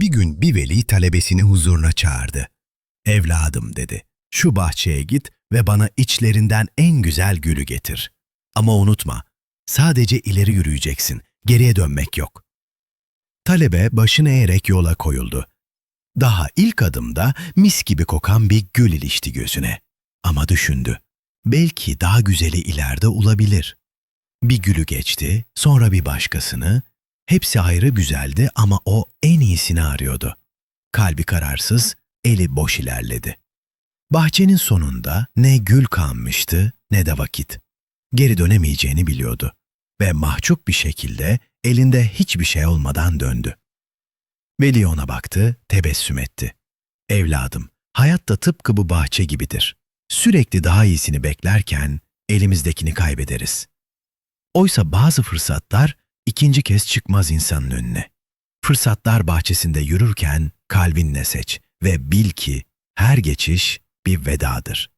Bir gün bir veli talebesini huzuruna çağırdı. Evladım dedi, şu bahçeye git ve bana içlerinden en güzel gülü getir. Ama unutma, sadece ileri yürüyeceksin, geriye dönmek yok. Talebe başını eğerek yola koyuldu. Daha ilk adımda mis gibi kokan bir gül ilişti gözüne. Ama düşündü, belki daha güzeli ileride olabilir. Bir gülü geçti, sonra bir başkasını, Hepsi ayrı güzeldi ama o en iyisini arıyordu. Kalbi kararsız, eli boş ilerledi. Bahçenin sonunda ne gül kalmıştı ne de vakit. Geri dönemeyeceğini biliyordu ve mahcup bir şekilde elinde hiçbir şey olmadan döndü. Veli ona baktı, tebessüm etti. Evladım, hayat da tıpkı bu bahçe gibidir. Sürekli daha iyisini beklerken elimizdekini kaybederiz. Oysa bazı fırsatlar ikinci kez çıkmaz insanın önüne. Fırsatlar bahçesinde yürürken kalbinle seç ve bil ki her geçiş bir vedadır.